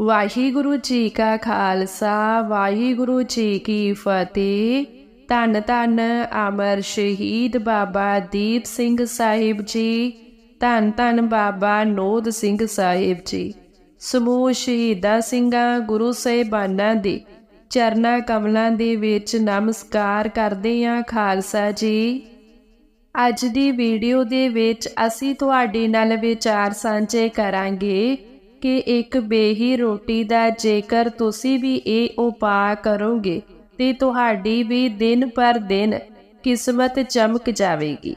ਵਾਹਿਗੁਰੂ ਜੀ ਕਾ ਖਾਲਸਾ, ਵਾਹਿਗੁਰੂ ਜੀ ਕੀ ਫਤਿਹ। ਧੰਨ ਧੰਨ ਅਮਰ ਸ਼ਹੀਦ ਬਾਬਾ ਦੀਪ ਸਿੰਘ ਸਾਹਿਬ ਜੀ, ਧੰਨ ਧੰਨ ਬਾਬਾ ਨੋਦ ਸਿੰਘ ਸਾਹਿਬ ਜੀ। ਸਮੂਹ ਸ਼ਹੀਦਾਂ ਸਿੰਘਾਂ, ਗੁਰੂ ਸਾਹਿਬਾਨਾਂ ਦੇ ਚਰਨਾ ਕਮਲਾਂ ਦੇ ਵਿੱਚ ਨਮਸਕਾਰ ਕਰਦੇ ਹਾਂ ਖਾਲਸਾ ਜੀ। ਅੱਜ ਦੀ ਵੀਡੀਓ ਦੇ ਵਿੱਚ ਅਸੀਂ ਤੁਹਾਡੇ ਨਾਲ ਵਿਚਾਰ ਸਾਂਝੇ ਕਰਾਂਗੇ। ਕਿ ਇੱਕ ਬੇਹੀ ਰੋਟੀ ਦਾ ਜੇਕਰ ਤੁਸੀਂ ਵੀ ਇਹ ਉਪਾਅ ਕਰੋਗੇ, ਤੇ ਤੁਹਾਡੀ ਵੀ ਦਿਨ ਪਰ ਦਿਨ ਕਿਸਮਤ ਚਮਕ ਜਾਵੇਗੀ।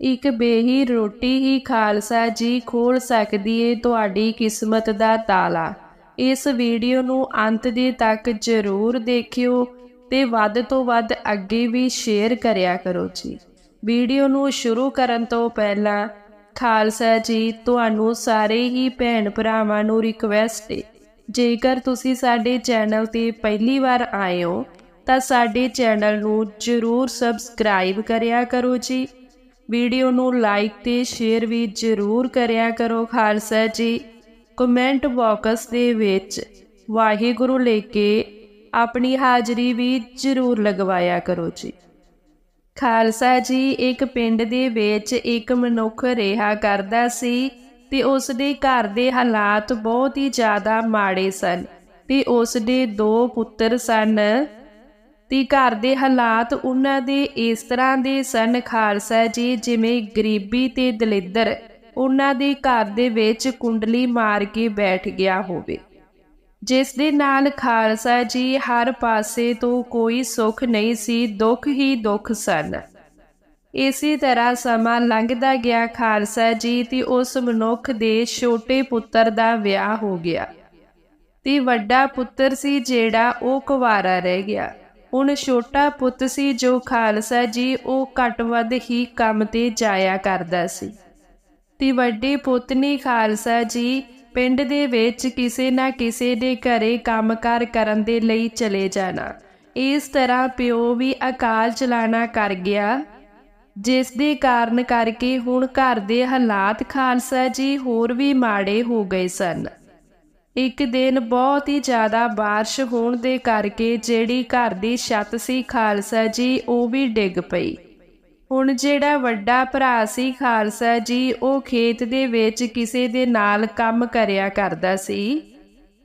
ਇੱਕ ਬੇਹੀ ਰੋਟੀ ਹੀ ਖਾਲਸਾ ਜੀ ਖੋਲ ਸਕਦੀ ਏ ਤੁਹਾਡੀ ਕਿਸਮਤ ਦਾ ਤਾਲਾ। ਇਸ ਵੀਡੀਓ ਨੂੰ ਅੰਤ ਦੇ ਤੱਕ ਜ਼ਰੂਰ ਦੇਖਿਓ ਤੇ ਵੱਧ ਤੋਂ ਵੱਧ ਅੱਗੇ ਵੀ ਸ਼ੇਅਰ ਕਰਿਆ ਕਰੋ ਜੀ। ਵੀਡੀਓ ਨੂੰ ਸ਼ੁਰੂ ਕਰਨ ਤੋਂ ਪਹਿਲਾਂ ਖਾਲਸਾ ਜੀ, ਤੁਹਾਨੂੰ ਸਾਰੇ ਹੀ ਭੈਣ ਭਰਾਵਾਂ ਨੂੰ ਰਿਕਵੈਸਟ ਹੈ ਜੇਕਰ ਤੁਸੀਂ ਸਾਡੇ ਚੈਨਲ ਤੇ ਪਹਿਲੀ ਵਾਰ ਆਏ ਹੋ, ਤਾਂ ਸਾਡੇ ਚੈਨਲ ਨੂੰ ਜਰੂਰ ਸਬਸਕ੍ਰਾਈਬ ਕਰਿਆ ਕਰੋ ਜੀ। ਵੀਡੀਓ ਨੂੰ ਲਾਈਕ ਤੇ ਸ਼ੇਅਰ ਵੀ ਜਰੂਰ ਕਰਿਆ ਕਰੋ ਖਾਲਸਾ ਜੀ। ਕਮੈਂਟ ਬਾਕਸ ਦੇ ਵਿੱਚ ਵਾਹਿਗੁਰੂ ਲੈ ਕੇ ਆਪਣੀ ਹਾਜ਼ਰੀ ਵੀ ਜਰੂਰ ਲਗਵਾਇਆ ਕਰੋ ਜੀ। ਖਾਲਸਾ ਜੀ ਇੱਕ ਪਿੰਡ ਦੇ ਵਿੱਚ ਇੱਕ ਮਨੁੱਖ ਰਿਹਾ ਕਰਦਾ ਸੀ ਤੇ ਉਸ ਦੇ ਘਰ ਦੇ ਹਾਲਾਤ ਬਹੁਤ ਹੀ ਜ਼ਿਆਦਾ ਮਾੜੇ ਸਨ ਤੇ ਉਸ ਦੇ ਦੋ ਪੁੱਤਰ ਸਨ ਤੇ ਘਰ ਦੇ ਹਾਲਾਤ ਉਹਨਾਂ ਦੇ ਇਸ ਤਰ੍ਹਾਂ ਦੇ ਸਨ ਖਾਲਸਾ ਜੀ ਜਿਵੇਂ ਗਰੀਬੀ ਤੇ ਦਲਿੱਦਰ, ਉਹਨਾਂ ਦੇ ਘਰ ਦੇ ਵਿੱਚ ਕੁੰਡਲੀ ਮਾਰ ਕੇ ਬੈਠ ਗਿਆ ਹੋਵੇ। ਜਿਸ ਦੇ ਨਾਲ ਖਾਲਸਾ ਜੀ ਹਰ ਪਾਸੇ ਤੋਂ ਕੋਈ ਸੁੱਖ ਨਹੀਂ ਸੀ, ਦੁੱਖ ਹੀ ਦੁੱਖ ਸਨ। ਇਸੇ ਤਰ੍ਹਾਂ ਸਮਾਂ ਲੰਘਦਾ ਗਿਆ ਖਾਲਸਾ ਜੀ ਤੇ ਉਸ ਮਨੁੱਖ ਦੇ ਛੋਟੇ ਪੁੱਤਰ ਦਾ ਵਿਆਹ ਹੋ ਗਿਆ। ਤੇ ਵੱਡਾ ਪੁੱਤਰ ਸੀ ਜਿਹੜਾ ਉਹ ਕੁਵਾਰਾ ਰਹਿ ਗਿਆ। ਹੁਣ ਛੋਟਾ ਪੁੱਤ ਸੀ ਜੋ ਖਾਲਸਾ ਜੀ ਉਹ ਘੱਟ ਵੱਧ ਹੀ ਕੰਮ ਤੇ ਜਾਇਆ ਕਰਦਾ ਸੀ। ਤੇ ਵੱਡੇ ਪੁੱਤ ਨੇ ਖਾਲਸਾ ਜੀ ਪਿੰਡ ਦੇ ਵਿੱਚ ਕਿਸੇ ਨਾ ਕਿਸੇ ਦੇ ਘਰੇ ਕੰਮਕਾਰ ਕਰਨ ਦੇ ਲਈ ਚਲੇ ਜਾਣਾ ਇਸ ਤਰ੍ਹਾਂ ਪਿਓ ਵੀ ਅਕਾਲ ਚਲਾਣਾ ਕਰ ਗਿਆ ਜਿਸ ਦੇ ਕਾਰਨ ਕਰਕੇ ਹੁਣ ਘਰ ਦੇ ਹਾਲਾਤ ਖਾਲਸਾ ਜੀ ਹੋਰ ਵੀ ਮਾੜੇ ਹੋ ਗਏ ਸਨ ਇੱਕ ਦਿਨ ਬਹੁਤ ਹੀ ਜ਼ਿਆਦਾ بارش ਹੋਣ ਦੇ ਕਰਕੇ ਜਿਹੜੀ ਘਰ ਦੀ ਛੱਤ ਸੀ ਖਾਲਸਾ ਜੀ ਉਹ ਵੀ ਡਿੱਗ ਪਈ ਹੁਣ ਜਿਹੜਾ ਵੱਡਾ ਭਰਾ ਸੀ ਖਾਲਸਾ ਜੀ, ਉਹ ਖੇਤ ਦੇ ਵਿੱਚ ਕਿਸੇ ਦੇ ਨਾਲ ਕੰਮ ਕਰਿਆ ਕਰਦਾ ਸੀ।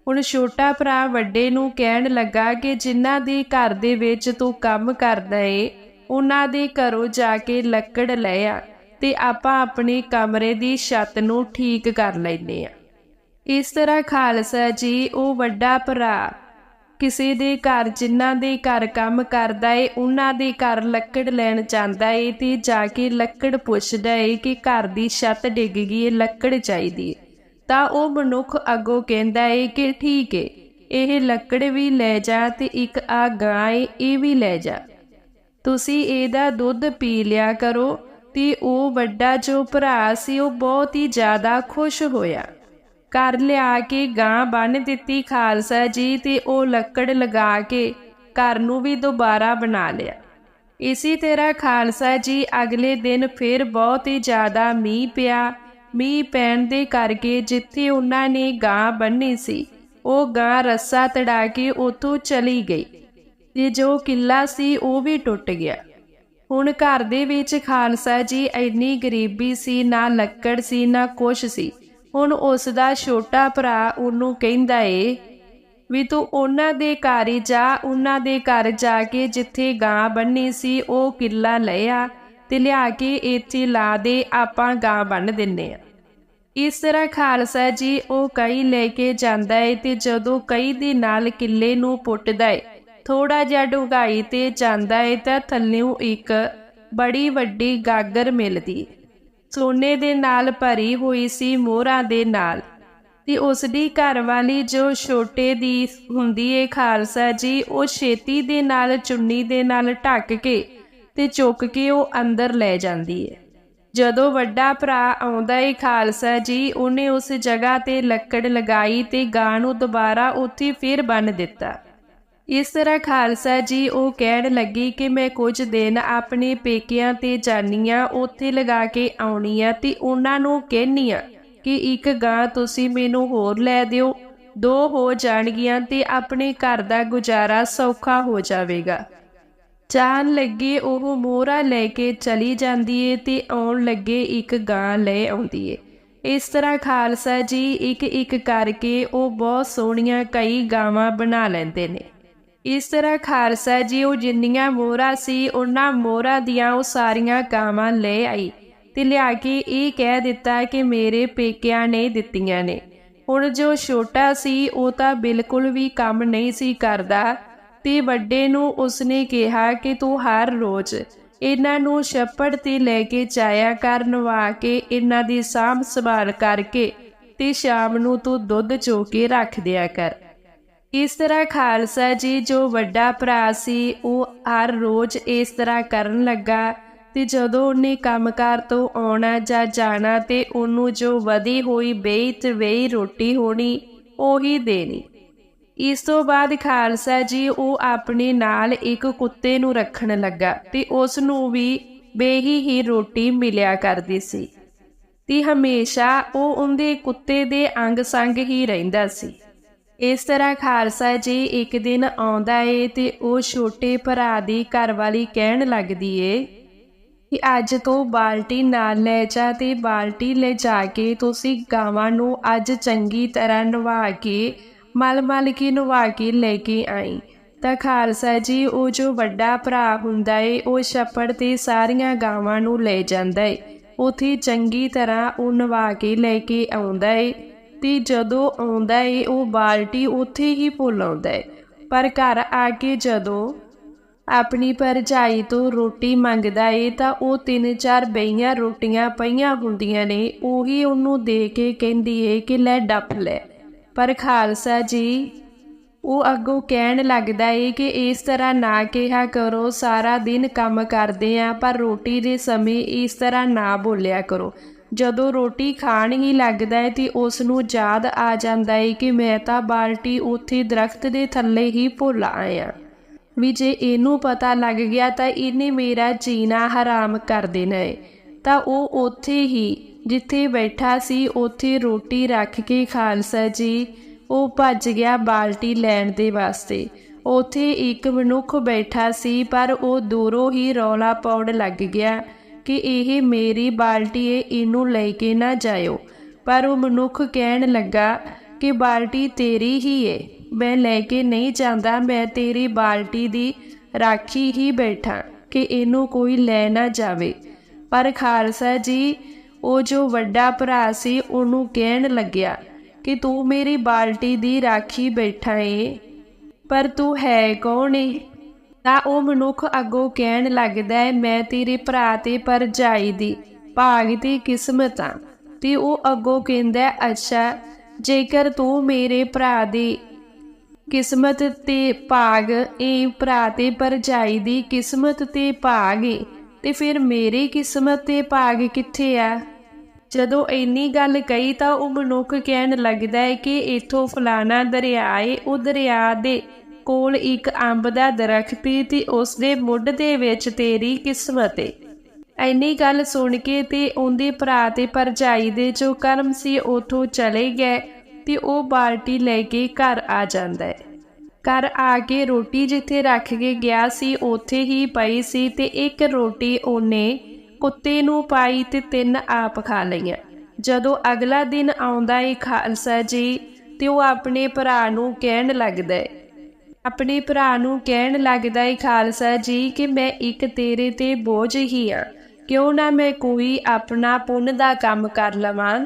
ਹੁਣ ਛੋਟਾ ਭਰਾ ਵੱਡੇ ਨੂੰ ਕਹਿਣ ਲੱਗਾ ਕਿ ਜਿਨ੍ਹਾਂ ਦੇ ਘਰ ਦੇ ਵਿੱਚ ਤੂੰ ਕੰਮ ਕਰਦਾ ਏ, ਉਹਨਾਂ ਦੇ ਘਰੋਂ ਜਾ ਕੇ ਲੱਕੜ ਲੈ ਆ ਤੇ ਆਪਾਂ ਆਪਣੇ ਕਮਰੇ ਦੀ ਛੱਤ ਨੂੰ ਠੀਕ ਕਰ ਲੈਨੇ ਆ। ਇਸ ਤਰ੍ਹਾਂ ਖਾਲਸਾ ਜੀ, ਉਹ ਵੱਡਾ ਭਰਾ ਕਿਸੇ ਦੇ ਘਰ, ਜਿਨ੍ਹਾਂ ਦੇ ਘਰ ਕੰਮ ਕਰਦਾ ਏ, ਉਹਨਾਂ ਦੇ ਘਰ ਲੱਕੜ ਲੈਣ ਜਾਂਦਾ ਏ ਤੇ ਜਾ ਕੇ ਲੱਕੜ ਪੁੱਛਦਾ ਏ ਕਿ ਘਰ ਦੀ ਛੱਤ ਡਿੱਗ ਗਈ ਏ, ਲੱਕੜ ਚਾਹੀਦੀ ਏ। ਤਾਂ ਉਹ ਮਨੁੱਖ ਅੱਗੋਂ ਕਹਿੰਦਾ ਏ ਕਿ ਠੀਕ ਏ, ਇਹ ਲੱਕੜ ਵੀ ਲੈ ਜਾ ਤੇ ਇੱਕ ਆ ਗਾਂ ਏ, ਇਹ ਵੀ ਲੈ ਜਾ। ਤੁਸੀਂ ਇਹਦਾ ਦੁੱਧ ਪੀ ਲਿਆ ਕਰੋ ਤੇ ਉਹ ਵੱਡਾ ਜੋ ਭਰਾ ਸੀ, ਉਹ ਬਹੁਤ ਹੀ ਜ਼ਿਆਦਾ ਖੁਸ਼ ਹੋਇਆ। ਘਰ ਲਿਆ ਕੇ ਗਾਂ ਬੰਨ ਦਿੱਤੀ ਖਾਲਸਾ ਜੀ ਤੇ ਉਹ ਲੱਕੜ ਲਗਾ ਕੇ ਘਰ ਨੂੰ ਵੀ ਦੁਬਾਰਾ ਬਣਾ ਲਿਆ। ਇਸੇ ਤਰ੍ਹਾਂ ਖਾਲਸਾ ਜੀ ਅਗਲੇ ਦਿਨ ਫਿਰ ਬਹੁਤ ਹੀ ਜ਼ਿਆਦਾ ਮੀਂਹ ਪਿਆ। ਮੀਂਹ ਪੈਣ ਦੇ ਕਰਕੇ ਜਿੱਥੇ ਉਹਨਾਂ ਨੇ ਗਾਂ ਬੰਨੀ ਸੀ, ਉਹ ਗਾਂ ਰੱਸਾ ਤੜਾ ਕੇ ਉਤੋਂ ਚਲੀ ਗਈ ਤੇ ਜੋ ਕਿੱਲਾ ਸੀ ਉਹ ਵੀ ਟੁੱਟ ਗਿਆ। ਹੁਣ ਘਰ ਦੇ ਵਿੱਚ ਖਾਲਸਾ ਜੀ ਇੰਨੀ ਗਰੀਬੀ ਸੀ, ਨਾ ਲੱਕੜ ਸੀ, ਨਾ ਕੁਛ ਸੀ। ਹੁਣ ਉਸ ਦਾ ਛੋਟਾ ਭਰਾ ਉਹਨੂੰ ਕਹਿੰਦਾ ਏ, ਵੀ ਤੂੰ ਉਹਨਾਂ ਦੇ ਘਰ ਹੀ ਜਾ, ਉਹਨਾਂ ਦੇ ਘਰ ਜਾ ਕੇ ਜਿੱਥੇ ਗਾਂ ਬੰਨੀ ਸੀ, ਉਹ ਕਿੱਲਾ ਲਿਆ ਤੇ ਲਿਆ ਕੇ ਇੱਥੇ ਲਾ ਦੇ, ਆਪਾਂ ਗਾਂ ਬੰਨ ਦਿੰਨੇ ਆ। ਇਸ ਤਰ੍ਹਾਂ ਖਾਲਸਾ ਜੀ ਉਹ ਕਈ ਲੈ ਕੇ ਜਾਂਦਾ ਏ ਤੇ ਜਦੋਂ ਕਈ ਦੇ ਨਾਲ ਕਿੱਲੇ ਨੂੰ ਪੁੱਟਦਾ ਏ ਥੋੜਾ ਜਿਹਾ ਡੁਗਾਈ ਤੇ ਜਾਂਦਾ ਏ ਤਾਂ ਥੱਲਿਓਂ ਇੱਕ ਬੜੀ ਵੱਡੀ ਗਾਗਰ ਮਿਲਦੀ ਸੋਨੇ ਦੇ ਨਾਲ ਭਰੀ ਹੋਈ ਸੀ ਮੋਹਰਾਂ ਦੇ ਨਾਲ। ਤੇ ਉਸ ਦੀ ਘਰ ਜੋ ਛੋਟੇ ਦੀ ਹੁੰਦੀ ਏ ਖਾਲਸਾ ਜੀ, ਉਹ ਛੇਤੀ ਦੇ ਨਾਲ ਚੁੰਨੀ ਦੇ ਨਾਲ ਢੱਕ ਕੇ ਤੇ ਚੁੱਕ ਕੇ ਉਹ ਅੰਦਰ ਲੈ ਜਾਂਦੀ ਏ। ਜਦੋਂ ਵੱਡਾ ਭਰਾ ਆਉਂਦਾ ਏ ਖਾਲਸਾ ਜੀ, ਉਹਨੇ ਉਸ ਜਗ੍ਹਾ ਤੇ ਲੱਕੜ ਲਗਾਈ ਤੇ ਗਾਂ ਨੂੰ ਦੁਬਾਰਾ ਉੱਥੇ ਫਿਰ ਬੰਨ ਦਿੱਤਾ। ਇਸ ਤਰ੍ਹਾਂ ਖਾਲਸਾ ਜੀ ਉਹ ਕਹਿਣ ਲੱਗੀ ਕਿ ਮੈਂ ਕੁਝ ਦਿਨ ਆਪਣੇ ਪੇਕਿਆਂ ਤੇ ਜਾਨੀਆਂ ਉੱਥੇ ਲਗਾ ਕੇ ਆਉਣੀ ਆ ਤੇ ਉਹਨਾਂ ਨੂੰ ਕਹਿਨੀ ਆ ਕਿ ਇੱਕ ਗਾਂ ਤੁਸੀਂ ਮੈਨੂੰ ਹੋਰ ਲੈ ਦਿਓ। ਦੋ ਹੋ ਜਾਣਗੀਆਂ ਤੇ ਆਪਣੇ ਘਰ ਦਾ ਗੁਜ਼ਾਰਾ ਸੌਖਾ ਹੋ ਜਾਵੇਗਾ। ਜਾਣ ਲੱਗੇ ਉਹ ਮੋਹਰਾ ਲੈ ਕੇ ਚਲੀ ਜਾਂਦੀ ਏ ਤੇ ਆਉਣ ਲੱਗੇ ਇੱਕ ਗਾਂ ਲੈ ਆਉਂਦੀ ਏ। ਇਸ ਤਰ੍ਹਾਂ ਖਾਲਸਾ ਜੀ ਇੱਕ ਇੱਕ ਕਰਕੇ ਉਹ ਬਹੁਤ ਸੋਹਣੀਆਂ ਕਈ ਗਾਵਾਂ ਬਣਾ ਲੈਂਦੇ ਨੇ। ਇਸ ਤਰ੍ਹਾਂ ਖਾਲਸਾ ਜੀ ਉਹ ਜਿੰਨੀਆਂ ਮੋਹਰਾ ਸੀ, ਉਹਨਾਂ ਮੋਹਰਾ ਦੀਆਂ ਉਹ ਸਾਰੀਆਂ ਕਾਵਾਂ ਲੈ ਆਈ ਤੇ ਲਿਆ ਕੇ ਇਹ ਕਹਿ ਦਿੱਤਾ ਕਿ ਮੇਰੇ ਪੇਕਿਆਂ ਨੇ ਦਿੱਤੀਆਂ ਨੇ। ਹੁਣ ਜੋ ਛੋਟਾ ਸੀ, ਉਹ ਤਾਂ ਬਿਲਕੁਲ ਵੀ ਕੰਮ ਨਹੀਂ ਸੀ ਕਰਦਾ ਤੇ ਵੱਡੇ ਨੂੰ ਉਸਨੇ ਕਿਹਾ ਕਿ ਤੂੰ ਹਰ ਰੋਜ਼ ਇਹਨਾਂ ਨੂੰ ਛੱਪੜ ਤੇ ਲੈ ਕੇ ਜਾਇਆ ਕਰ, ਨਵਾ ਕੇ ਇਹਨਾਂ ਦੀ ਸਾਂਭ ਸੰਭਾਲ ਕਰਕੇ ਤੇ ਸ਼ਾਮ ਨੂੰ ਤੂੰ ਦੁੱਧ ਚੋ ਕੇ ਰੱਖ ਦਿਆ ਕਰ। ਇਸ ਤਰ੍ਹਾਂ ਖਾਲਸਾ ਜੀ ਜੋ ਵੱਡਾ ਭਰਾ ਸੀ, ਉਹ ਹਰ ਰੋਜ਼ ਇਸ ਤਰ੍ਹਾਂ ਕਰਨ ਲੱਗਾ ਤੇ ਜਦੋਂ ਉਹਨੇ ਕੰਮਕਾਰ ਤੋਂ ਆਉਣਾ ਜਾਂ ਜਾਣਾ ਤੇ ਉਹਨੂੰ ਜੋ ਵਧੀ ਹੋਈ ਬੇਈ ਤੇ ਵੇਈ ਰੋਟੀ ਹੋਣੀ, ਉਹੀ ਦੇਣੀ। ਇਸ ਤੋਂ ਬਾਅਦ ਖਾਲਸਾ ਜੀ ਉਹ ਆਪਣੇ ਨਾਲ ਇੱਕ ਕੁੱਤੇ ਨੂੰ ਰੱਖਣ ਲੱਗਾ ਤੇ ਉਸ ਨੂੰ ਵੀ ਬੇਹੀ ਹੀ ਰੋਟੀ ਮਿਲਿਆ ਕਰਦੀ ਸੀ। ਤੇ ਹਮੇਸ਼ਾ ਉਹ ਉਹਦੇ ਕੁੱਤੇ ਦੇ ਅੰਗ ਸੰਗ ਹੀ ਰਹਿੰਦਾ ਸੀ। ਇਸ ਤਰ੍ਹਾਂ ਖਾਲਸਾ ਜੀ ਇੱਕ ਦਿਨ ਆਉਂਦਾ ਏ ਤੇ ਉਹ ਛੋਟੇ ਭਰਾ ਦੀ ਘਰਵਾਲੀ ਕਹਿਣ ਲੱਗਦੀ ਏ ਕਿ ਅੱਜ ਤੋਂ ਬਾਲਟੀ ਨਾਲ ਲੈ ਜਾ ਤੇ ਬਾਲਟੀ ਲੈ ਜਾ ਕੇ ਤੁਸੀਂ ਗਾਵਾਂ ਨੂੰ ਅੱਜ ਚੰਗੀ ਤਰ੍ਹਾਂ ਨਵਾ ਕੇ, ਮਲ ਮਲ ਕੇ ਨਵਾ ਕੇ ਲੈ ਕੇ ਆਈ। ਤਾਂ ਖਾਲਸਾ ਜੀ, ਉਹ ਜੋ ਵੱਡਾ ਭਰਾ ਹੁੰਦਾ ਏ, ਉਹ ਛੱਪੜ ਤੇ ਸਾਰੀਆਂ ਗਾਵਾਂ ਨੂੰ ਲੈ ਜਾਂਦਾ ਏ। ਉਥੇ ਚੰਗੀ ਤਰ੍ਹਾਂ ਉਹ ਨਵਾ ਕੇ ਲੈ ਕੇ ਆਉਂਦਾ ਏ। ਤੇ ਜਦੋਂ ਆਉਂਦਾ ਏ, ਉਹ ਬਾਲਟੀ ਉੱਥੇ ਹੀ ਭੁੱਲ ਆਉਂਦਾ ਏ। ਪਰ ਘਰ ਆ ਕੇ ਜਦੋਂ ਆਪਣੀ ਭਰਜਾਈ ਤੋਂ ਰੋਟੀ ਮੰਗਦਾ ਏ, ਤਾਂ ਉਹ ਤਿੰਨ ਚਾਰ ਬਈਆਂ ਰੋਟੀਆਂ ਪਈਆਂ ਹੁੰਦੀਆਂ ਨੇ। ਉਹੀ ਉਹਨੂੰ ਦੇ ਕੇ ਕਹਿੰਦੀ ਏ ਕਿ ਲੈ ਡੱਫ ਲੈ। ਪਰ ਖਾਲਸਾ ਜੀ, ਉਹ ਅੱਗੋਂ ਕਹਿਣ ਲੱਗਦਾ ਏ ਕਿ ਇਸ ਤਰ੍ਹਾਂ ਨਾ ਕਿਹਾ ਕਰੋ, ਸਾਰਾ ਦਿਨ ਕੰਮ ਕਰਦੇ ਆ, ਪਰ ਰੋਟੀ ਦੇ ਸਮੇਂ ਇਸ ਤਰ੍ਹਾਂ ਨਾ ਬੋਲਿਆ ਕਰੋ। ਜਦੋਂ ਰੋਟੀ ਖਾਣ ਹੀ ਲੱਗਦਾ ਹੈ ਤੇ ਉਸ ਨੂੰ ਯਾਦ ਆ ਜਾਂਦਾ ਹੈ ਕਿ ਮੈਂ ਤਾਂ ਬਾਲਟੀ ਉੱਥੇ ਦਰਖਤ ਦੇ ਥੱਲੇ ਹੀ ਭੁੱਲ ਆਇਆ। ਵੀ ਜੇ ਇਹਨੂੰ ਪਤਾ ਲੱਗ ਗਿਆ ਤਾਂ ਇਹਨੇ ਮੇਰਾ ਜੀਣਾ ਹਰਾਮ ਕਰ ਦੇਣਾ ਹੈ। ਤਾਂ ਉਹ ਉੱਥੇ ਹੀ, ਜਿੱਥੇ ਬੈਠਾ ਸੀ, ਉੱਥੇ ਰੋਟੀ ਰੱਖ ਕੇ ਖਾਲਸਾ ਜੀ, ਉਹ ਭੱਜ ਗਿਆ ਬਾਲਟੀ ਲੈਣ ਦੇ ਵਾਸਤੇ। ਉੱਥੇ ਇੱਕ ਮਨੁੱਖ ਬੈਠਾ ਸੀ, ਪਰ ਉਹ ਦੂਰੋਂ ਹੀ ਰੌਲਾ ਪਾਉਣ ਲੱਗ ਗਿਆ। ਕਿ ਇਹ ਮੇਰੀ ਬਾਲਟੀ ਏ, ਇਹਨੂੰ ਲੈ ਕੇ ਨਾ ਜਾਇਓ। ਪਰ ਉਹ ਮਨੁੱਖ ਕਹਿਣ ਲੱਗਾ ਕਿ ਬਾਲਟੀ ਤੇਰੀ ਹੀ ਏ। ਮੈਂ ਲੈ ਕੇ ਨਹੀਂ ਜਾਂਦਾ, ਮੈਂ ਤੇਰੀ ਬਾਲਟੀ ਦੀ ਰਾਖੀ ਹੀ ਬੈਠਾ ਕਿ ਇਹਨੂੰ ਕੋਈ ਲੈ ਨਾ ਜਾਵੇ। ਪਰ ਖਾਲਸਾ ਜੀ, ਉਹ ਜੋ ਵੱਡਾ ਭਰਾ ਸੀ, ਉਹਨੂੰ ਕਹਿਣ ਲੱਗਿਆ ਕਿ ਤੂੰ ਮੇਰੀ ਬਾਲਟੀ ਦੀ ਰਾਖੀ ਬੈਠਾ ਏ। ਪਰ ਤੂੰ ਹੈ ਕੌਣ ਏ? ਤਾਂ ਉਹ ਮਨੁੱਖ ਅੱਗੋਂ ਕਹਿਣ ਲੱਗਦਾ ਹੈ, ਮੈਂ ਤੇਰੇ ਭਰਾ ਤੇ ਭਰਜਾਈ ਦੀ, ਭਾਗ ਦੀ ਕਿਸਮਤ ਆ। ਤੇ ਉਹ ਅੱਗੋਂ ਕਹਿੰਦਾ ਅੱਛਾ, ਜੇਕਰ ਤੂੰ ਮੇਰੇ ਭਰਾ ਦੀ ਕਿਸਮਤ ਤੇ ਭਾਗ, ਇਹ ਭਰਾ ਤੇ ਭਰਜਾਈ ਦੀ ਕਿਸਮਤ ਤੇ ਭਾਗ ਏ, ਤੇ ਫਿਰ ਮੇਰੀ ਕਿਸਮਤ ਤੇ ਭਾਗ ਕਿੱਥੇ ਆ? ਜਦੋਂ ਇੰਨੀ ਗੱਲ ਕਹੀ ਤਾਂ ਉਹ ਮਨੁੱਖ ਕਹਿਣ ਲੱਗਦਾ ਹੈ ਕਿ ਇਥੋਂ ਫਲਾਣਾ ਦਰਿਆ ਏ, ਉਹ ਦਰਿਆ ਦੇ ਕੋਲ ਇੱਕ ਅੰਬ ਦਾ ਦਰਖਤ ਏ ਤੇ ਉਸ ਦੇ ਮੁੱਢ ਦੇ ਵਿੱਚ ਤੇਰੀ ਕਿਸਮਤ ਏ। ਐਨੀ ਗੱਲ ਸੁਣ ਕੇ ਤੇ ਉਹਦੇ ਭਰਾ ਤੇ ਭਰਜਾਈ ਦੇ ਜੋ ਕਰਮ ਸੀ ਉਥੋਂ ਚਲੇ ਗਏ ਤੇ ਉਹ ਬਾਲਟੀ ਲੈ ਕੇ ਘਰ ਆ ਜਾਂਦਾ ਹੈ ਘਰ ਆ ਕੇ ਰੋਟੀ ਜਿੱਥੇ ਰੱਖ ਕੇ ਗਿਆ ਸੀ, ਉੱਥੇ ਹੀ ਪਈ ਸੀ ਤੇ ਇੱਕ ਰੋਟੀ ਉਹਨੇ ਕੁੱਤੇ ਨੂੰ ਪਾਈ ਤੇ ਤਿੰਨ ਆਪ ਖਾ ਲਈਆਂ। ਜਦੋਂ ਅਗਲਾ ਦਿਨ ਆਉਂਦਾ ਏ ਖਾਲਸਾ ਜੀ, ਤੇ ਉਹ ਆਪਣੇ ਭਰਾ ਨੂੰ ਕਹਿਣ ਲੱਗਦਾ ਹੈ ਆਪਣੇ ਭਰਾ ਨੂੰ ਕਹਿਣ ਲੱਗਦਾ ਏ ਖਾਲਸਾ ਜੀ ਕਿ ਮੈਂ ਇੱਕ ਤੇਰੇ ਤੇ ਬੋਝ ਹੀ ਆ। ਕਿਉਂ ਨਾ ਮੈਂ ਕੋਈ ਆਪਣਾ ਪੁੰਨ ਦਾ ਕੰਮ ਕਰ ਲਵਾਂ?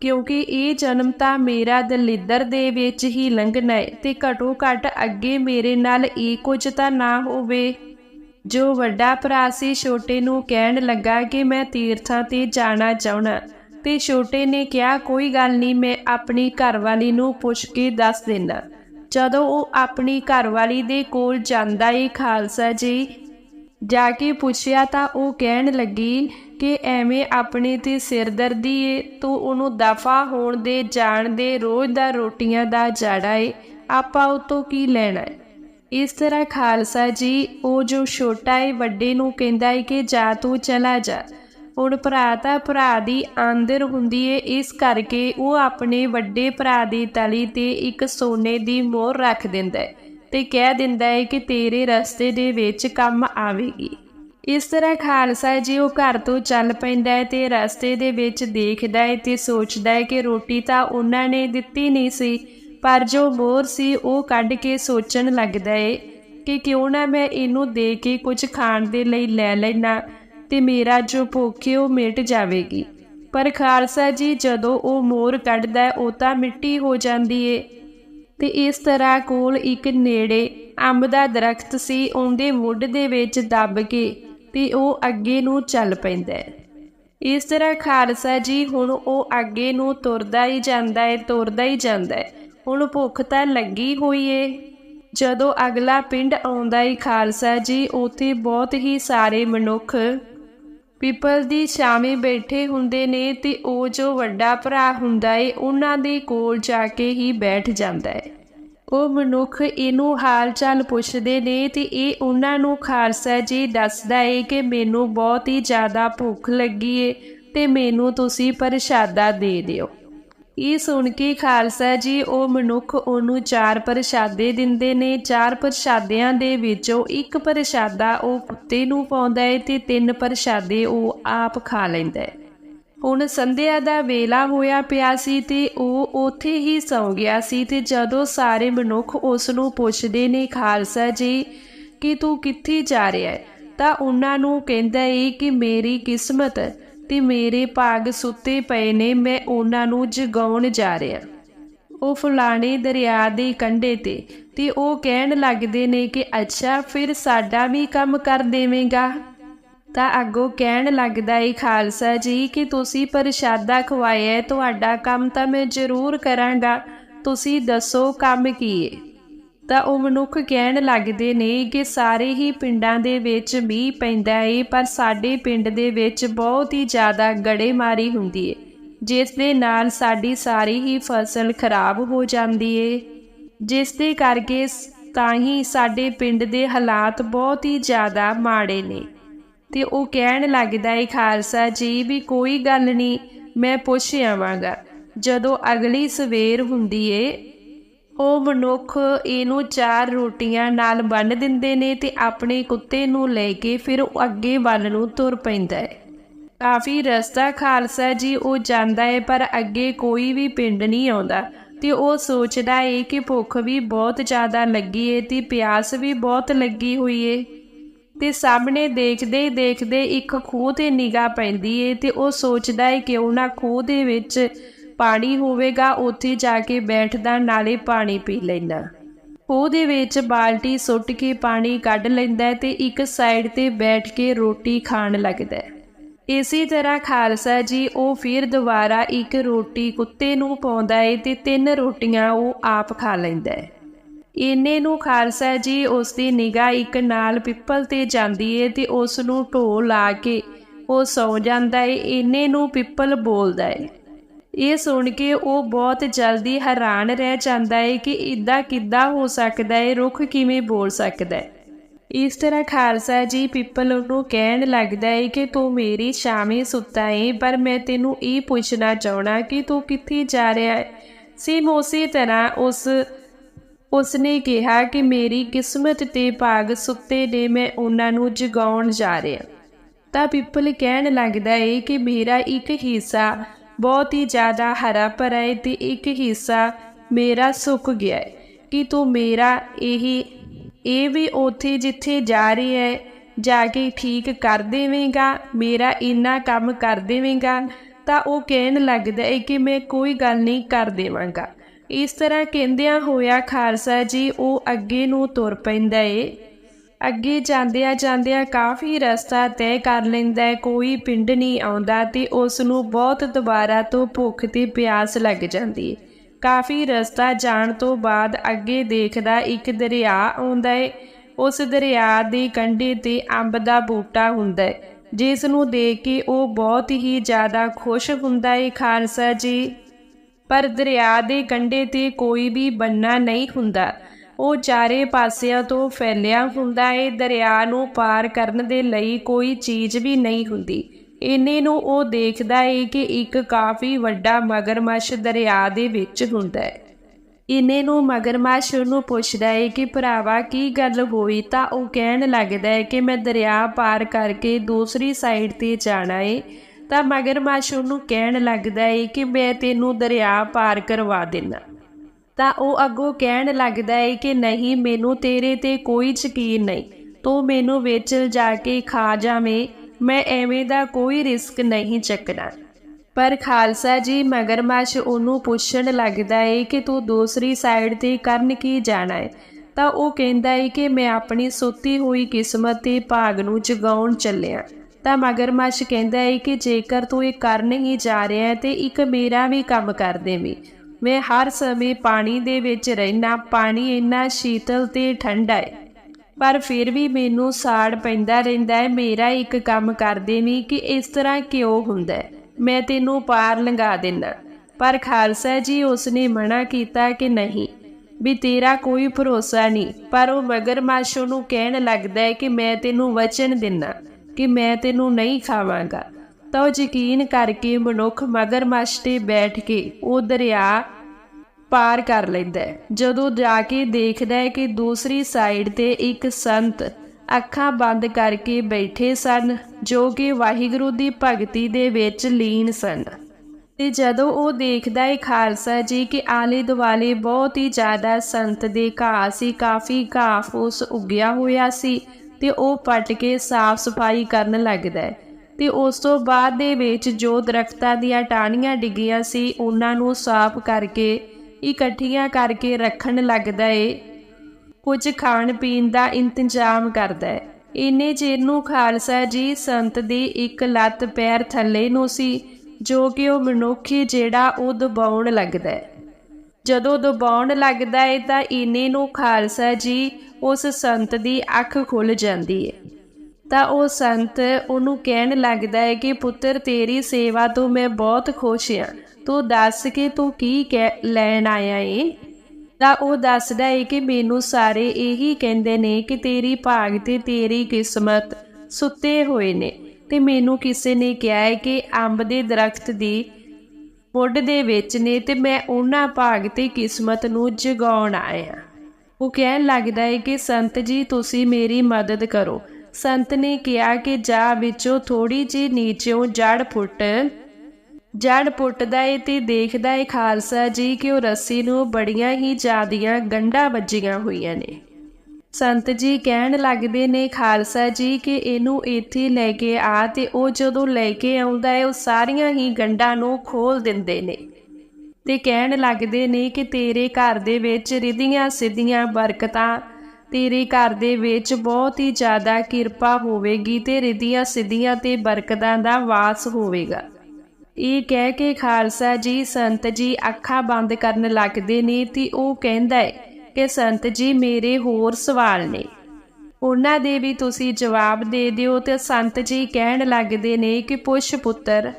ਕਿਉਂਕਿ ਇਹ ਜਨਮ ਤਾਂ ਮੇਰਾ ਦਲਿੱਦਰ ਦੇ ਵਿੱਚ ਹੀ ਲੰਘਣਾ ਹੈ ਤੇ ਘਟੋ ਘਟ ਅੱਗੇ ਮੇਰੇ ਨਾਲ ਇਹ ਕੁਝ ਤਾਂ ਨਾ ਹੋਵੇ। ਜੋ ਵੱਡਾ ਭਰਾ ਸੀ, ਛੋਟੇ ਨੂੰ ਕਹਿਣ ਲੱਗਾ ਕਿ ਮੈਂ ਤੀਰਥਾਂ ਤੇ ਜਾਣਾ ਚਾਹਣਾ ਤੇ ਛੋਟੇ ਨੇ ਕਿਹਾ, ਕੋਈ ਗੱਲ ਨਹੀਂ, ਮੈਂ ਆਪਣੀ ਘਰਵਾਲੀ ਨੂੰ ਪੁੱਛ ਕੇ ਦੱਸ ਦੇਣਾ ਜਦੋਂ ਉਹ ਆਪਣੀ ਘਰਵਾਲੀ ਦੇ ਕੋਲ ਜਾਂਦਾ ਏ ਖਾਲਸਾ ਜੀ, ਜਾ ਕੇ ਪੁੱਛਿਆ ਤਾਂ ਉਹ ਕਹਿਣ ਲੱਗੀ ਕਿ ਐਵੇਂ ਆਪਣੇ ਤੇ ਸਿਰਦਰਦੀ ਏ, ਤੂੰ ਉਹਨੂੰ ਦਫਾ ਹੋਣ ਦੇ, ਜਾਣ ਦੇ, ਰੋਜ਼ ਦਾ ਰੋਟੀਆਂ ਦਾ ਜਾੜਾ ਏ, ਆਪਾਂ ਉਹ ਤੋਂ ਕੀ ਲੈਣਾ ਏ? ਇਸ ਤਰ੍ਹਾਂ ਖਾਲਸਾ ਜੀ, ਉਹ ਜੋ ਛੋਟਾ ਏ, ਵੱਡੇ ਨੂੰ ਕਹਿੰਦਾ ਏ ਕਿ ਜਾ ਤੂੰ ਚਲਾ ਜਾ। ਹੁਣ ਭਰਾ ਤਾਂ ਭਰਾ ਦੀ ਆਂਦਰ ਹੁੰਦੀ ਏ, ਇਸ ਕਰਕੇ ਉਹ ਆਪਣੇ ਵੱਡੇ ਭਰਾ ਦੀ ਤਲੀ ਤੇ ਇੱਕ ਸੋਨੇ ਦੀ ਮੋਹਰ ਰੱਖ ਦਿੰਦਾ ਹੈ ਤੇ ਕਹਿ ਦਿੰਦਾ ਹੈ ਕਿ ਤੇਰੇ ਰਸਤੇ ਦੇ ਵਿੱਚ ਕੰਮ ਆਵੇਗੀ। ਇਸ ਤਰ੍ਹਾਂ ਖਾਲਸਾ ਜੀ ਉਹ ਘਰ ਤੋਂ ਚੱਲ ਪੈਂਦਾ ਹੈ ਤੇ ਰਸਤੇ ਦੇ ਵਿੱਚ ਦੇਖਦਾ ਹੈ ਤੇ ਸੋਚਦਾ ਹੈ ਕਿ ਰੋਟੀ ਤਾਂ ਉਹਨਾਂ ਨੇ ਦਿੱਤੀ ਨਹੀਂ ਸੀ, ਪਰ ਜੋ ਮੋਹਰ ਸੀ ਉਹ ਕੱਢ ਕੇ ਸੋਚਣ ਲੱਗਦਾ ਹੈ ਕਿ ਕਿਉਂ ਨਾ ਮੈਂ ਇਹਨੂੰ ਦੇ ਕੇ ਕੁਝ ਖਾਣ ਦੇ ਲਈ ਲੈ ਲੈਣਾ ਤੇ ਮੇਰਾ ਜੋ ਭੁੱਖ ਹੈ ਉਹ ਮਿਟ ਜਾਵੇਗੀ। ਪਰ ਖਾਲਸਾ ਜੀ, ਜਦੋਂ ਉਹ ਮੋਰ ਕੱਢਦਾ ਹੈ, ਉਹ ਤਾਂ ਮਿੱਟੀ ਹੋ ਜਾਂਦੀ ਏ। ਤੇ ਇਸ ਤਰ੍ਹਾਂ ਕੋਲ ਇੱਕ ਨੇੜੇ ਅੰਬ ਦਾ ਦਰਖਤ ਸੀ, ਉਹਦੇ ਮੁੱਢ ਦੇ ਵਿੱਚ ਦੱਬ ਕੇ ਤੇ ਉਹ ਅੱਗੇ ਨੂੰ ਚੱਲ ਪੈਂਦਾ ਹੈ। ਇਸ ਤਰ੍ਹਾਂ ਖਾਲਸਾ ਜੀ, ਹੁਣ ਉਹ ਅੱਗੇ ਨੂੰ ਤੁਰਦਾ ਹੀ ਜਾਂਦਾ ਹੈ, ਤੁਰਦਾ ਹੀ ਜਾਂਦਾ ਹੈ। ਹੁਣ ਭੁੱਖ ਤਾਂ ਲੱਗੀ ਹੋਈ ਏ। ਜਦੋਂ ਅਗਲਾ ਪਿੰਡ ਆਉਂਦਾ ਈ ਖਾਲਸਾ ਜੀ, ਉੱਥੇ ਬਹੁਤ ਹੀ ਸਾਰੇ ਮਨੁੱਖ ਪਿੱਪਲ ਦੀ ਛਾਵੇਂ ਬੈਠੇ ਹੁੰਦੇ ਨੇ ਤੇ ਉਹ ਜੋ ਵੱਡਾ ਭਰਾ ਹੁੰਦਾ ਏ, ਉਹਨਾਂ ਦੇ ਕੋਲ ਜਾ ਕੇ ਹੀ ਬੈਠ ਜਾਂਦਾ ਹੈ ਉਹ ਮਨੁੱਖ ਇਹਨੂੰ ਹਾਲ ਚਾਲ ਪੁੱਛਦੇ ਨੇ ਤੇ ਇਹ ਉਹਨਾਂ ਨੂੰ ਖਾਲਸਾ ਜੀ ਦੱਸਦਾ ਏ ਕਿ ਮੈਨੂੰ ਬਹੁਤ ਹੀ ਜ਼ਿਆਦਾ ਭੁੱਖ ਲੱਗੀ ਏ ਤੇ ਮੈਨੂੰ ਤੁਸੀਂ ਪ੍ਰਸ਼ਾਦਾ ਦੇ ਦਿਓ। ਇਹ ਸੁਣ ਕੇ ਖਾਲਸਾ ਜੀ, ਉਹ ਮਨੁੱਖ ਉਹਨੂੰ ਚਾਰ ਪ੍ਰਸ਼ਾਦੇ ਦਿੰਦੇ ਨੇ। ਚਾਰ ਪ੍ਰਸ਼ਾਦਿਆਂ ਦੇ ਵਿੱਚੋਂ ਇੱਕ ਪ੍ਰਸ਼ਾਦਾ ਉਹ ਕੁੱਤੇ ਨੂੰ ਪਾਉਂਦਾ ਹੈ ਤੇ ਤਿੰਨ ਪ੍ਰਸ਼ਾਦੇ ਉਹ ਆਪ ਖਾ ਲੈਂਦਾ ਹੈ ਹੁਣ ਸੰਧਿਆ ਦਾ ਵੇਲਾ ਹੋਇਆ ਪਿਆ ਸੀ ਤੇ ਉਹ ਉੱਥੇ ਹੀ ਸੌ ਗਿਆ ਸੀ ਤੇ ਜਦੋਂ ਸਾਰੇ ਮਨੁੱਖ ਉਸ ਨੂੰ ਪੁੱਛਦੇ ਨੇ, ਖਾਲਸਾ ਜੀ, ਕਿ ਤੂੰ ਕਿੱਥੇ ਜਾ ਰਿਹਾ ਹੈ ਤਾਂ ਉਹਨਾਂ ਨੂੰ ਕਹਿੰਦਾ ਏ ਕਿ, ਮੇਰੀ ਕਿਸਮਤ ਤੇ ਮੇਰੇ ਭਾਗ ਸੁੱਤੇ ਪਏ ਨੇ, ਮੈਂ ਉਹਨਾਂ ਨੂੰ ਜਗਾਉਣ ਜਾ ਰਿਹਾ। ਉਹ ਫੁਲਾਣੇ ਦਰਿਆ ਦੇ ਕੰਢੇ ਤੇ ਤੇ ਉਹ ਕਹਿਣ ਲੱਗਦੇ ਨੇ ਕਿ, ਅੱਛਾ, ਫਿਰ ਸਾਡਾ ਵੀ ਕੰਮ ਕਰ ਦੇਵੇਂਗਾ? ਤਾਂ ਅੱਗੋਂ ਕਹਿਣ ਲੱਗਦਾ ਏ ਖਾਲਸਾ ਜੀ ਕਿ, ਤੁਸੀਂ ਪ੍ਰਸ਼ਾਦਾ ਖਵਾਇਆ, ਤੁਹਾਡਾ ਕੰਮ ਤਾਂ ਮੈਂ ਜ਼ਰੂਰ ਕਰਾਂਗਾ। ਤੁਸੀਂ ਦੱਸੋ ਕੰਮ ਕੀ ਏ? ਤਾਂ ਉਹ ਮਨੁੱਖ ਕਹਿਣ ਲੱਗਦੇ ਨੇ ਕਿ ਸਾਰੇ ਹੀ ਪਿੰਡਾਂ ਦੇ ਵਿੱਚ ਮੀਂਹ ਪੈਂਦਾ ਏ, ਪਰ ਸਾਡੇ ਪਿੰਡ ਦੇ ਵਿੱਚ ਬਹੁਤ ਹੀ ਜ਼ਿਆਦਾ ਗੜੇਮਾਰੀ ਹੁੰਦੀ ਏ, ਜਿਸ ਦੇ ਨਾਲ ਸਾਡੀ ਸਾਰੀ ਹੀ ਫਸਲ ਖਰਾਬ ਹੋ ਜਾਂਦੀ ਏ। ਜਿਸ ਦੇ ਕਰਕੇ ਸ- ਤਾਂ ਹੀ ਸਾਡੇ ਪਿੰਡ ਦੇ ਹਾਲਾਤ ਬਹੁਤ ਹੀ ਜ਼ਿਆਦਾ ਮਾੜੇ ਨੇ। ਤੇ ਉਹ ਕਹਿਣ ਲੱਗਦਾ ਏ, ਖਾਲਸਾ ਜੀ, ਵੀ ਕੋਈ ਗੱਲ ਨਹੀਂ, ਮੈਂ ਪੁੱਛ ਆਵਾਂਗਾ, ਜਦੋਂ ਅਗਲੀ ਸਵੇਰ ਹੁੰਦੀ ਏ ਉਹ ਮਨੁੱਖ ਇਹਨੂੰ ਚਾਰ ਰੋਟੀਆਂ ਨਾਲ ਬੰਨ ਦਿੰਦੇ ਨੇ ਤੇ ਆਪਣੇ ਕੁੱਤੇ ਨੂੰ ਲੈ ਕੇ ਫਿਰ ਉਹ ਅੱਗੇ ਵੱਲ ਨੂੰ ਤੁਰ ਪੈਂਦਾ ਹੈ। ਕਾਫੀ ਰਸਤਾ ਖਾਲਸਾ ਜੀ ਉਹ ਜਾਂਦਾ ਹੈ, ਪਰ ਅੱਗੇ ਕੋਈ ਵੀ ਪਿੰਡ ਨਹੀਂ ਆਉਂਦਾ ਤੇ ਉਹ ਸੋਚਦਾ ਏ ਕਿ ਭੁੱਖ ਵੀ ਬਹੁਤ ਜ਼ਿਆਦਾ ਲੱਗੀ ਏ ਤੇ ਪਿਆਸ ਵੀ ਬਹੁਤ ਲੱਗੀ ਹੋਈ ਏ। ਤੇ ਸਾਹਮਣੇ ਦੇਖਦੇ ਦੇਖਦੇ ਇੱਕ ਖੂਹ ਤੇ ਨਿਗਾਹ ਪੈਂਦੀ ਏ ਤੇ ਉਹ ਸੋਚਦਾ ਹੈ ਕਿ ਉਹਨਾਂ ਖੂਹ ਦੇ ਵਿੱਚ ਪਾਣੀ ਹੋਵੇਗਾ, ਉੱਥੇ ਜਾ ਕੇ ਬੈਠਦਾ, ਨਾਲੇ ਪਾਣੀ ਪੀ ਲੈਂਦਾ। ਖੂਹ ਦੇ ਵਿੱਚ ਬਾਲਟੀ ਸੁੱਟ ਕੇ ਪਾਣੀ ਕੱਢ ਲੈਂਦਾ ਹੈ ਤੇ ਇੱਕ ਸਾਈਡ ਤੇ ਬੈਠ ਕੇ ਰੋਟੀ ਖਾਣ ਲੱਗਦਾ। ਹੈ ਇਸੇ ਤਰ੍ਹਾਂ ਖਾਲਸਾ ਜੀ, ਉਹ ਫਿਰ ਦੁਬਾਰਾ ਇੱਕ ਰੋਟੀ ਕੁੱਤੇ ਨੂੰ ਪਾਉਂਦਾ ਏ ਤੇ ਤਿੰਨ ਰੋਟੀਆਂ ਉਹ ਆਪ ਖਾ ਲੈਂਦਾ ਹੈ ਇੰਨੇ ਨੂੰ ਖਾਲਸਾ ਜੀ ਉਸ ਦੀ ਨਿਗਾਹ ਇੱਕ ਨਾਲ ਪਿੱਪਲ ਤੇ ਜਾਂਦੀ ਏ ਤੇ ਉਸ ਨੂੰ ਢੋ ਲਾ ਕੇ ਉਹ ਸੌ ਜਾਂਦਾ ਏ, ਇੰਨੇ ਨੂੰ ਪਿੱਪਲ ਬੋਲਦਾ ਏ। ਇਹ ਸੁਣ ਕੇ ਉਹ ਬਹੁਤ ਜਲਦੀ ਹੈਰਾਨ ਰਹਿ ਜਾਂਦਾ ਹੈ ਕਿ ਇਦਾਂ ਕਿੱਦਾਂ ਹੋ ਸਕਦਾ ਹੈ ਰੁੱਖ ਕਿਵੇਂ ਬੋਲ ਸਕਦਾ ਹੈ ਇਸ ਤਰ੍ਹਾਂ ਖਾਲਸਾ ਜੀ ਪਿੱਪਲ ਨੂੰ ਕਹਿਣ ਲੱਗਦਾ ਏ ਕਿ ਤੂੰ ਮੇਰੀ ਛਾਵੇਂ ਸੁੱਤਾ ਏ, ਪਰ ਮੈਂ ਤੈਨੂੰ ਇਹ ਪੁੱਛਣਾ ਚਾਹਣਾ ਕਿ ਤੂੰ ਕਿੱਥੇ ਜਾ ਰਿਹਾ ਹੈ ਸੇਮ ਉਸੇ ਤਰ੍ਹਾਂ ਉਸ, ਉਸਨੇ ਕਿਹਾ ਕਿ ਮੇਰੀ ਕਿਸਮਤ ਤੇ ਭਾਗ ਸੁੱਤੇ ਨੇ, ਮੈਂ ਉਹਨਾਂ ਨੂੰ ਜਗਾਉਣ ਜਾ ਰਿਹਾ। ਤਾਂ ਪਿੱਪਲ ਕਹਿਣ ਲੱਗਦਾ ਏ ਕਿ ਮੇਰਾ ਇੱਕ ਹਿੱਸਾ ਬਹੁਤ ਹੀ ਜ਼ਿਆਦਾ ਹਰਾ ਭਰਾ ਹੈ ਤੇ ਇੱਕ ਹਿੱਸਾ ਮੇਰਾ ਸੁੱਕ ਗਿਆ ਹੈ। ਕਿ ਤੂੰ ਮੇਰਾ ਇਹ ਇਹ ਵੀ ਉੱਥੇ ਜਿੱਥੇ ਜਾ ਰਹੀ ਹੈ, ਜਾ ਕੇ ਠੀਕ ਕਰ ਦੇਵੇਂਗਾ, ਮੇਰਾ ਇੰਨਾ ਕੰਮ ਕਰ ਦੇਵੇਂਗਾ? ਤਾਂ ਉਹ ਕਹਿਣ ਲੱਗਦਾ ਹੈ ਕਿ ਮੈਂ ਕੋਈ ਗੱਲ ਨਹੀਂ ਕਰ ਦੇਵਾਂਗਾ। ਇਸ ਤਰ੍ਹਾਂ ਕਹਿੰਦਿਆਂ ਹੋਇਆ ਖਾਲਸਾ ਜੀ ਉਹ ਅੱਗੇ ਨੂੰ ਤੁਰ ਪੈਂਦਾ ਏ। ਅੱਗੇ ਜਾਂਦਿਆਂ ਜਾਂਦਿਆਂ ਕਾਫੀ ਰਸਤਾ ਤੈਅ ਕਰ ਲੈਂਦਾ ਹੈ, ਕੋਈ ਪਿੰਡ ਨਹੀਂ ਆਉਂਦਾ ਤੇ ਉਸ ਨੂੰ ਬਹੁਤ ਦੁਬਾਰਾ ਤੋਂ ਭੁੱਖ ਤੇ ਪਿਆਸ ਲੱਗ ਜਾਂਦੀ ਹੈ। ਕਾਫੀ ਰਸਤਾ ਜਾਣ ਤੋਂ ਬਾਅਦ ਅੱਗੇ ਦੇਖਦਾ ਇੱਕ ਦਰਿਆ ਆਉਂਦਾ ਹੈ। ਉਸ ਦਰਿਆ ਦੇ ਕੰਢੇ ਤੇ ਅੰਬ ਦਾ ਬੂਟਾ ਹੁੰਦਾ ਹੈ, ਜਿਸ ਨੂੰ ਦੇਖ ਕੇ ਉਹ ਬਹੁਤ ਹੀ ਜ਼ਿਆਦਾ ਖੁਸ਼ ਹੁੰਦਾ ਹੈ, ਖਾਲਸਾ ਜੀ। ਪਰ ਦਰਿਆ ਦੇ ਕੰਢੇ ਤੇ ਕੋਈ ਵੀ ਬੰਨਾ ਨਹੀਂ ਹੁੰਦਾ। ਉਹ ਚਾਰੇ ਪਾਸਿਆਂ ਤੋਂ ਫੈਲਿਆ ਹੁੰਦਾ ਏ, ਦਰਿਆ ਨੂੰ ਪਾਰ ਕਰਨ ਦੇ ਲਈ ਕੋਈ ਚੀਜ਼ ਵੀ ਨਹੀਂ ਹੁੰਦੀ। ਇੰਨੇ ਨੂੰ ਉਹ ਦੇਖਦਾ ਏ ਕਿ ਇੱਕ ਕਾਫੀ ਵੱਡਾ ਮਗਰਮੱਛ ਦਰਿਆ ਦੇ ਵਿੱਚ ਹੁੰਦਾ ਹੈ ਇੰਨੇ ਨੂੰ ਮਗਰਮੱਛ ਉਹਨੂੰ ਪੁੱਛਦਾ ਏ ਕਿ, ਭਰਾਵਾ, ਕੀ ਗੱਲ ਹੋਈ? ਤਾਂ ਉਹ ਕਹਿਣ ਲੱਗਦਾ ਹੈ ਕਿ, ਮੈਂ ਦਰਿਆ ਪਾਰ ਕਰਕੇ ਦੂਸਰੀ ਸਾਈਡ ਤੇ ਜਾਣਾ ਏ। ਤਾਂ ਮਗਰਮੱਛ ਉਹਨੂੰ ਕਹਿਣ ਲੱਗਦਾ ਏ ਕਿ, ਮੈਂ ਤੈਨੂੰ ਦਰਿਆ ਪਾਰ ਕਰਵਾ ਦੇਣਾ ਤਾਂ ਉਹ ਅੱਗੋਂ ਕਹਿਣ ਲੱਗਦਾ ਏ ਕਿ ਨਹੀਂ, ਮੈਨੂੰ ਤੇਰੇ ਤੇ ਕੋਈ ਯਕੀਨ ਨਹੀਂ। ਤੂੰ ਮੈਨੂੰ ਵੇਚਲ ਜਾ ਕੇ ਖਾ ਜਾਵੇਂ, ਮੈਂ ਐਵੇਂ ਦਾ ਕੋਈ ਰਿਸਕ ਨਹੀਂ ਚੱਕਣਾ। ਪਰ ਖਾਲਸਾ ਜੀ ਮਗਰਮੱਛ ਉਹਨੂੰ ਪੁੱਛਣ ਲੱਗਦਾ ਏ ਕਿ ਤੂੰ ਦੂਸਰੀ ਸਾਈਡ ਤੇ ਕਰਨ ਕੀ ਜਾਣਾ ਹੈ ਤਾਂ ਉਹ ਕਹਿੰਦਾ ਏ ਕਿ ਮੈਂ ਆਪਣੀ ਸੁੱਤੀ ਹੋਈ ਕਿਸਮਤ ਤੇ ਭਾਗ ਨੂੰ ਜਗਾਉਣ ਚੱਲਿਆ। ਤਾਂ ਮਗਰਮੱਛ ਕਹਿੰਦਾ ਏ ਕਿ ਜੇਕਰ ਤੂੰ ਇਹ ਕਰਨ ਹੀ ਜਾ ਰਿਹਾ ਹੈ ਤੇ ਇੱਕ ਮੇਰਾ ਵੀ ਕੰਮ ਕਰ ਦੇਵੀਂ। ਮੈਂ ਹਰ ਸਮੇਂ ਪਾਣੀ ਦੇ ਵਿੱਚ ਰਹਿਣਾ ਪਾਣੀ ਇੰਨਾ ਸ਼ੀਤਲ ਤੇ ਠੰਡਾ ਹੈ। ਪਰ ਫਿਰ ਵੀ ਮੈਨੂੰ ਸਾੜ ਪੈਂਦਾ ਰਹਿੰਦਾ ਹੈ, ਮੇਰਾ ਇੱਕ ਕੰਮ ਕਰਦੇ ਦੇਵੀਂ ਕਿ ਇਸ ਤਰ੍ਹਾਂ ਕਿਉਂ ਹੁੰਦਾ ਹੈ। ਮੈਂ ਤੈਨੂੰ ਪਾਰ ਲੰਘਾ ਦਿੰਦਾ। ਪਰ ਖਾਲਸਾ ਜੀ ਉਸਨੇ ਮਨਾ ਕੀਤਾ ਕਿ ਨਹੀਂ, ਵੀ ਤੇਰਾ ਕੋਈ ਭਰੋਸਾ ਨਹੀਂ। ਪਰ ਉਹ ਮਗਰਮੱਛ ਨੂੰ ਕਹਿਣ ਲੱਗਦਾ ਹੈ ਕਿ ਮੈਂ ਤੈਨੂੰ ਵਚਨ ਦਿੰਨਾ ਕਿ ਮੈਂ ਤੈਨੂੰ ਨਹੀਂ ਖਾਵਾਂਗਾ। ਤਾਂ ਉਹ ਯਕੀਨ ਕਰਕੇ ਮਨੁੱਖ ਮਗਰਮੱਛ ਤੇ ਬੈਠ ਕੇ ਉਹ ਦਰਿਆ ਪਾਰ ਕਰ ਲੈਂਦਾ ਹੈ। ਜਦੋਂ ਜਾ ਕੇ ਦੇਖਦਾ ਹੈ ਕਿ ਦੂਸਰੀ ਸਾਈਡ ਤੇ ਇੱਕ ਸੰਤ ਅੱਖਾਂ ਬੰਦ ਕਰਕੇ ਬੈਠੇ ਸਨ, ਜੋ ਕਿ ਵਾਹਿਗੁਰੂ ਦੀ ਭਗਤੀ ਦੇ ਵਿੱਚ ਲੀਨ ਸਨ। ਤੇ ਜਦੋਂ ਉਹ ਦੇਖਦਾ ਹੈ ਖਾਲਸਾ ਜੀ ਕਿ ਆਲੇ ਦੁਆਲੇ ਬਹੁਤ ਹੀ ਜ਼ਿਆਦਾ ਸੰਤ ਦੇ ਘਾਹ ਸੀ, ਕਾਫੀ ਘਾਹ ਫੂਸ ਉੱਗਿਆ ਹੋਇਆ ਸੀ ਤੇ ਉਹ ਪਟ ਕੇ ਸਾਫ਼ ਸਫ਼ਾਈ ਕਰਨ ਲੱਗਦਾ ਹੈ। ਤੇ ਉਸ ਤੋਂ ਬਾਅਦ ਦੇ ਵਿੱਚ ਜੋ ਦਰਖਤਾਂ ਦੀਆਂ ਟਾਹਣੀਆਂ ਡਿੱਗੀਆਂ ਸੀ, ਉਹਨਾਂ ਨੂੰ ਸਾਫ਼ ਕਰਕੇ ਇਕੱਠੀਆਂ ਕਰਕੇ ਰੱਖਣ ਲੱਗਦਾ ਏ। ਕੁਝ ਖਾਣ ਪੀਣ ਦਾ ਇੰਤਜ਼ਾਮ ਕਰਦਾ ਹੈ ਇੰਨੇ ਚਿਰ ਨੂੰ ਖਾਲਸਾ ਜੀ ਸੰਤ ਦੀ ਇੱਕ ਲੱਤ ਪੈਰ ਥੱਲੇ ਨੂੰ ਸੀ, ਜੋ ਕਿ ਉਹ ਮਨੁੱਖੀ ਜਿਹੜਾ ਉਹ ਦਬਾਉਣ ਲੱਗਦਾ ਹੈ ਜਦੋਂ ਦਬਾਉਣ ਲੱਗਦਾ ਏ ਤਾਂ ਇੰਨੇ ਨੂੰ ਖਾਲਸਾ ਜੀ ਉਸ ਸੰਤ ਦੀ ਅੱਖ ਖੁੱਲ ਜਾਂਦੀ ਹੈ ਤਾਂ ਉਹ ਸੰਤ ਉਹਨੂੰ ਕਹਿਣ ਲੱਗਦਾ ਹੈ ਕਿ, ਪੁੱਤਰ, ਤੇਰੀ ਸੇਵਾ ਤੋਂ ਮੈਂ ਬਹੁਤ ਖੁਸ਼ ਹਾਂ। ਤੂੰ ਦੱਸ ਕੇ ਤੂੰ ਕੀ ਲੈਣ ਆਇਆ ਏ? ਤਾਂ ਉਹ ਦੱਸਦਾ ਏ ਕਿ ਮੈਨੂੰ ਸਾਰੇ ਇਹੀ ਕਹਿੰਦੇ ਨੇ ਕਿ ਤੇਰੀ ਭਾਗ ਤੇ ਤੇਰੀ ਕਿਸਮਤ ਸੁੱਤੇ ਹੋਏ ਨੇ। ਤੇ ਮੈਨੂੰ ਕਿਸੇ ਨੇ ਕਿਹਾ ਹੈ ਕਿ ਅੰਬ ਦੇ ਦਰਖਤ ਦੀ ਮੁੱਢ ਦੇ ਵਿੱਚ ਨੇ ਤੇ ਮੈਂ ਉਹਨਾਂ ਭਾਗ ਤੇ ਕਿਸਮਤ ਨੂੰ ਜਗਾਉਣ ਆਇਆ। ਉਹ ਕਹਿਣ ਲੱਗਦਾ ਹੈ ਕਿ, ਸੰਤ ਜੀ, ਤੁਸੀਂ ਮੇਰੀ ਮਦਦ ਕਰੋ। ਸੰਤ ਨੇ ਕਿਹਾ ਕਿ ਜਾ ਵਿੱਚੋਂ ਥੋੜੀ ਜਿਹੀ ਨੀਚੇੋਂ ਜੜ ਫੁੱਟ ਜੜ ਪੁੱਟਦਾ ਏ ਤੇ ਦੇਖਦਾ ਏ ਖਾਲਸਾ ਜੀ ਕਿ ਉਹ ਰੱਸੀ ਨੂੰ ਬੜੀਆਂ ਹੀ ਜ਼ਿਆਦੀਆਂ ਗੰਢਾਂ ਵੱਜੀਆਂ ਹੋਈਆਂ ਨੇ। ਸੰਤ ਜੀ ਕਹਿਣ ਲੱਗਦੇ ਨੇ ਖਾਲਸਾ ਜੀ ਕਿ ਇਹਨੂੰ ਇੱਥੇ ਲੈ ਕੇ ਆ ਤੇ ਉਹ ਜਦੋਂ ਲੈ ਕੇ ਆਉਂਦਾ ਏ, ਉਹ ਸਾਰੀਆਂ ਹੀ ਗੰਢਾਂ ਨੂੰ ਖੋਲ ਦਿੰਦੇ ਨੇ। ਤੇ ਕਹਿਣ ਲੱਗਦੇ ਨੇ ਕਿ ਤੇਰੇ ਘਰ ਦੇ ਵਿੱਚ ਰਿਧੀਆਂ ਸਿੱਧੀਆਂ ਬਰਕਤਾਂ ਤੇਰੇ ਘਰ ਦੇ ਵਿੱਚ ਬਹੁਤ ਹੀ ਜ਼ਿਆਦਾ ਕਿਰਪਾ ਹੋਵੇਗੀ ਤੇ ਰਿਧੀਆਂ ਸਿੱਧੀਆਂ ਤੇ ਬਰਕਤਾਂ ਦਾ ਵਾਸ ਹੋਵੇਗਾ। ਇਹ ਕਹਿ ਕੇ ਖਾਲਸਾ ਜੀ ਸੰਤ ਜੀ ਅੱਖਾਂ ਬੰਦ ਕਰਨ ਲੱਗਦੇ ਨੇ ਤੇ ਉਹ ਕਹਿੰਦਾ ਹੈ ਕਿ ਸੰਤ ਜੀ ਮੇਰੇ ਹੋਰ ਸਵਾਲ ਨੇ। ਉਹਨਾਂ ਦੇ ਵੀ ਤੁਸੀਂ ਜਵਾਬ ਦੇ ਦਿਓ ਤੇ ਸੰਤ ਜੀ ਕਹਿਣ ਲੱਗਦੇ ਨੇ ਕਿ ਪੁੱਛ ਪੁੱਤਰ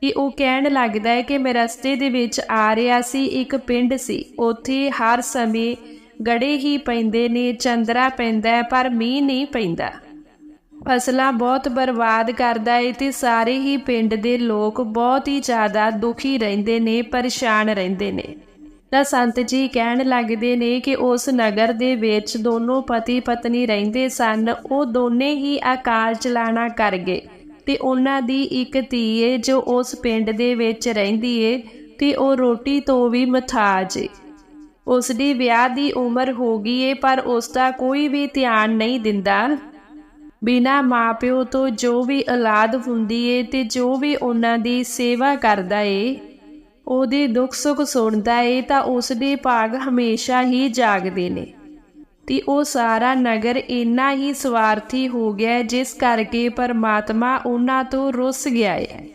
ਕਿ ਉਹ ਕਹਿਣ ਲੱਗਦਾ ਹੈ ਕਿ ਮੈਂ ਰਸਤੇ ਦੇ ਵਿੱਚ ਆ ਰਿਹਾ ਸੀ, ਇੱਕ ਪਿੰਡ ਸੀ, ਉੱਥੇ ਹਰ ਸਮੇਂ ਗੜੇ ਹੀ ਪੈਂਦੇ ਨੇ, ਚੰਦਰਾ ਪੈਂਦਾ ਪਰ ਮੀਂਹ ਨਹੀਂ ਪੈਂਦਾ। ਫਸਲਾਂ ਬਹੁਤ ਬਰਬਾਦ ਕਰਦਾ ਏ ਤੇ ਸਾਰੇ ਹੀ ਪਿੰਡ ਦੇ ਲੋਕ ਬਹੁਤ ਹੀ ਜ਼ਿਆਦਾ ਦੁਖੀ ਰਹਿੰਦੇ ਨੇ, ਪਰੇਸ਼ਾਨ ਰਹਿੰਦੇ ਨੇ। ਤਾਂ ਸੰਤ ਜੀ ਕਹਿਣ ਲੱਗਦੇ ਨੇ ਕਿ ਉਸ ਨਗਰ ਦੇ ਵਿੱਚ ਦੋਨੋਂ ਪਤੀ ਪਤਨੀ ਰਹਿੰਦੇ ਸਨ, ਉਹ ਦੋਨੇ ਹੀ ਆਕਾਰ ਚਲਾਣਾ ਕਰ ਗਏ ਤੇ ਉਹਨਾਂ ਦੀ ਇੱਕ ਧੀ ਏ ਜੋ ਉਸ ਪਿੰਡ ਦੇ ਵਿੱਚ ਰਹਿੰਦੀ ਏ ਤੇ ਉਹ ਰੋਟੀ ਤੋਂ ਵੀ ਮਥਾਜ ਏ। ਉਸ ਦੀ ਵਿਆਹ ਦੀ ਉਮਰ ਹੋ ਗਈ ਏ, ਪਰ ਉਸ ਦਾ ਕੋਈ ਵੀ ਧਿਆਨ ਨਹੀਂ ਦਿੰਦਾ। ਬਿਨਾ ਮਾਪਿਓ ਤੋਂ ਜੋ ਵੀ ਔਲਾਦ ਹੁੰਦੀ ਏ ਤੇ ਜੋ ਵੀ ਉਹਨਾਂ ਦੀ ਸੇਵਾ ਕਰਦਾ ਏ, ਉਹਦੇ ਦੁੱਖ ਸੁੱਖ ਸੁਣਦਾ ਏ, ਤਾਂ ਉਸ ਦੇ ਭਾਗ ਹਮੇਸ਼ਾ ਹੀ ਜਾਗਦੇ ਨੇ। ਤੇ ਉਹ ਸਾਰਾ ਨਗਰ ਇੰਨਾ ਹੀ ਸਵਾਰਥੀ ਹੋ ਗਿਆ, ਜਿਸ ਕਰਕੇ ਪਰਮਾਤਮਾ ਉਹਨਾਂ ਤੋਂ ਰੁੱਸ ਗਿਆ ਹੈ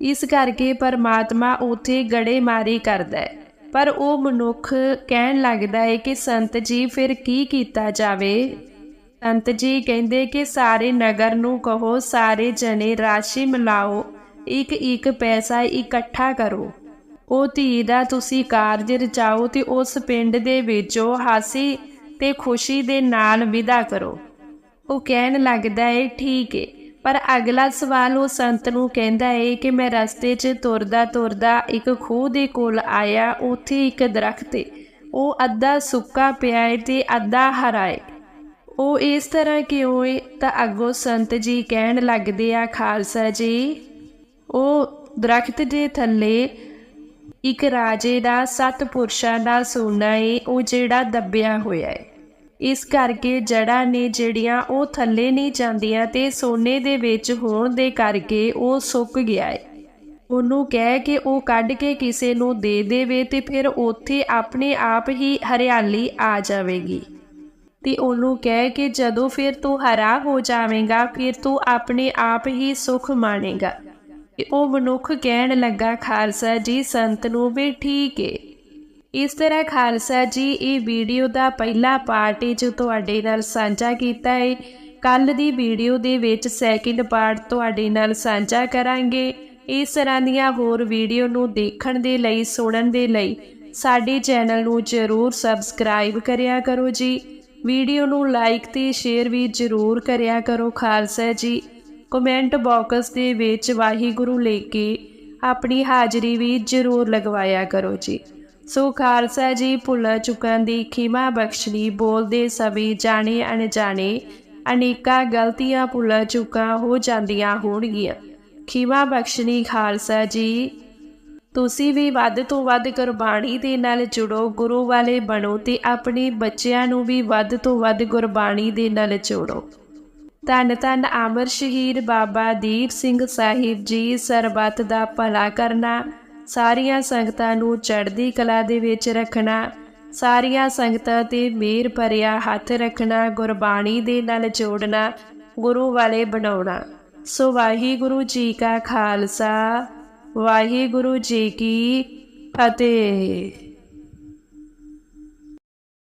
ਇਸ ਕਰਕੇ ਪਰਮਾਤਮਾ ਉਥੇ ਗੜੇ ਮਾਰੀ ਕਰਦਾ ਹੈ ਪਰ ਉਹ ਮਨੁੱਖ ਕਹਿਣ ਲੱਗਦਾ ਹੈ ਕਿ ਸੰਤ ਜੀ ਫਿਰ ਕੀ ਕੀਤਾ ਜਾਵੇ? ਸੰਤ ਜੀ ਕਹਿੰਦੇ ਕਿ ਸਾਰੇ ਨਗਰ ਨੂੰ ਕਹੋ, ਸਾਰੇ ਜਣੇ ਰਾਸ਼ੀ ਮਿਲਾਓ ਇੱਕ ਇੱਕ ਪੈਸਾ ਇਕੱਠਾ ਕਰੋ। ਉਹ ਧੀ ਦਾ ਤੁਸੀਂ ਕਾਰਜ ਰਚਾਓ ਤੇ ਉਸ ਪਿੰਡ ਦੇ ਵਿੱਚੋਂ ਹਾਸੀ ਤੇ ਖੁਸ਼ੀ ਦੇ ਨਾਲ ਵਿਦਾ ਕਰੋ। ਉਹ ਕਹਿਣ ਲੱਗਦਾ ਹੈ ਠੀਕ ਹੈ ਪਰ ਅਗਲਾ ਸਵਾਲ ਉਹ ਸੰਤ ਨੂੰ ਕਹਿੰਦਾ ਹੈ ਕਿ ਮੈਂ ਰਸਤੇ 'ਚ ਤੁਰਦਾ ਤੁਰਦਾ ਇੱਕ ਖੂਹ ਦੇ ਕੋਲ ਆਇਆ, ਉੱਥੇ ਇੱਕ ਦਰਖਤ ਹੈ ਉਹ ਅੱਧਾ ਸੁੱਕਾ ਪਿਆ ਹੈ ਤੇ ਅੱਧਾ ਹਰਾ ਹੈ ਉਹ ਇਸ ਤਰ੍ਹਾਂ ਕਿਉਂ ਹੈ ਤਾਂ ਅੱਗੋਂ ਸੰਤ ਜੀ ਕਹਿਣ ਲੱਗਦੇ ਆ, ਖਾਲਸਾ ਜੀ, ਉਹ ਦਰਖਤ ਦੇ ਥੱਲੇ ਇੱਕ ਰਾਜੇ ਦਾ, ਸੱਤ ਪੁਰਸ਼ਾਂ ਦਾ ਸੋਨਾ ਏ, ਉਹ ਜਿਹੜਾ ਦੱਬਿਆ ਹੋਇਆ ਹੈ ਇਸ ਕਰਕੇ ਜੜਾਂ ਨੇ ਜਿਹੜੀਆਂ ਉਹ ਥੱਲੇ ਨਹੀਂ ਜਾਂਦੀਆਂ ਤੇ ਸੋਨੇ ਦੇ ਵਿੱਚ ਹੋਣ ਦੇ ਕਰਕੇ ਉਹ ਸੁੱਕ ਗਿਆ ਏ। ਉਹਨੂੰ ਕਹਿ ਕੇ ਉਹ ਕੱਢ ਕੇ ਕਿਸੇ ਨੂੰ ਦੇ ਦੇਵੇ ਤੇ ਫਿਰ ਉੱਥੇ ਆਪਣੇ ਆਪ ਹੀ ਹਰਿਆਲੀ ਆ ਜਾਵੇਗੀ। ਤੇ ਉਹਨੂੰ ਕਹਿ ਕੇ ਜਦੋਂ ਫਿਰ ਤੂੰ ਹਰਾ ਹੋ ਜਾਵੇਂਗਾ, ਫਿਰ ਤੂੰ ਆਪਣੇ ਆਪ ਹੀ ਸੁਖ ਮਾਣੇਗਾ। ਤੇ ਉਹ ਮਨੁੱਖ ਕਹਿਣ ਲੱਗਾ, ਖਾਲਸਾ ਜੀ, ਸੰਤ ਨੂੰ ਵੀ ਠੀਕ ਏ। ਇਸ ਤਰ੍ਹਾਂ ਖਾਲਸਾ ਜੀ, ਇਹ ਵੀਡੀਓ ਦਾ ਪਹਿਲਾ ਪਾਰਟ ਹੈ ਜੋ ਤੁਹਾਡੇ ਨਾਲ ਸਾਂਝਾ ਕੀਤਾ ਹੈ ਕੱਲ ਦੀ ਵੀਡੀਓ ਦੇ ਵਿੱਚ ਸੈਕਿੰਡ ਪਾਰਟ ਤੁਹਾਡੇ ਨਾਲ ਸਾਂਝਾ ਕਰਾਂਗੇ। ਇਸ ਤਰ੍ਹਾਂ ਦੀਆਂ ਹੋਰ ਵੀਡੀਓ ਨੂੰ ਦੇਖਣ ਦੇ ਲਈ, ਸੁਣਨ ਦੇ ਲਈ ਸਾਡੇ ਚੈਨਲ ਨੂੰ ਜ਼ਰੂਰ ਸਬਸਕ੍ਰਾਈਬ ਕਰਿਆ ਕਰੋ ਜੀ। ਵੀਡੀਓ ਨੂੰ ਲਾਈਕ ਤੇ ਸ਼ੇਅਰ ਵੀ ਜ਼ਰੂਰ ਕਰਿਆ ਕਰੋ ਖਾਲਸਾ ਜੀ। ਕਮੈਂਟ ਬਾਕਸ ਦੇ ਵਿੱਚ ਵਾਹਿਗੁਰੂ ਲੈ ਕੇ ਆਪਣੀ ਹਾਜ਼ਰੀ ਵੀ ਜ਼ਰੂਰ ਲਗਵਾਇਆ ਕਰੋ ਜੀ। ਸੋ ਖਾਲਸਾ ਜੀ ਭੁੱਲ ਚੁੱਕਾਂ ਦੀ ਖਿਮਾ ਬਖਸ਼ਣੀ ਬੋਲਦੇ ਸਭੀ ਜਾਣੇ ਅਣਜਾਣੇ, ਅਨੇਕਾਂ ਗਲਤੀਆਂ ਭੁੱਲ ਚੁੱਕਾਂ ਹੋ ਜਾਂਦੀਆਂ ਹੋਣਗੀਆਂ। ਖਿਮਾ ਬਖਸ਼ਣੀ ਖਾਲਸਾ ਜੀ ਤੁਸੀਂ ਵੀ ਵੱਧ ਤੋਂ ਵੱਧ ਗੁਰਬਾਣੀ ਦੇ ਨਾਲ ਜੁੜੋ, ਗੁਰੂ ਵਾਲੇ ਬਣੋ ਤੇ ਆਪਣੇ ਬੱਚਿਆਂ ਨੂੰ ਵੀ ਵੱਧ ਤੋਂ ਵੱਧ ਗੁਰਬਾਣੀ ਦੇ ਨਾਲ ਜੋੜੋ। ਧੰਨ ਧੰਨ ਅਮਰ ਸ਼ਹੀਦ ਬਾਬਾ ਦੀਪ ਸਿੰਘ ਸਾਹਿਬ ਜੀ, ਸਰਬੱਤ ਦਾ ਭਲਾ ਕਰਨਾ। ਸਾਰੀਆਂ ਸੰਗਤਾਂ ਨੂੰ ਚੜ੍ਹਦੀ ਕਲਾ ਦੇ ਵਿੱਚ ਰੱਖਣਾ, ਸਾਰੀਆਂ ਸੰਗਤਾਂ ਤੇ ਮੇਰ ਭਰਿਆ ਹੱਥ ਰੱਖਣਾ, ਗੁਰਬਾਣੀ ਦੇ ਨਾਲ ਜੋੜਨਾ, ਗੁਰੂ ਵਾਲੇ ਬਣਾਉਣਾ। ਸੋ ਵਾਹਿਗੁਰੂ ਜੀ ਕਾ ਖਾਲਸਾ, ਵਾਹਿਗੁਰੂ ਜੀ ਕੀ ਫਤਿਹ।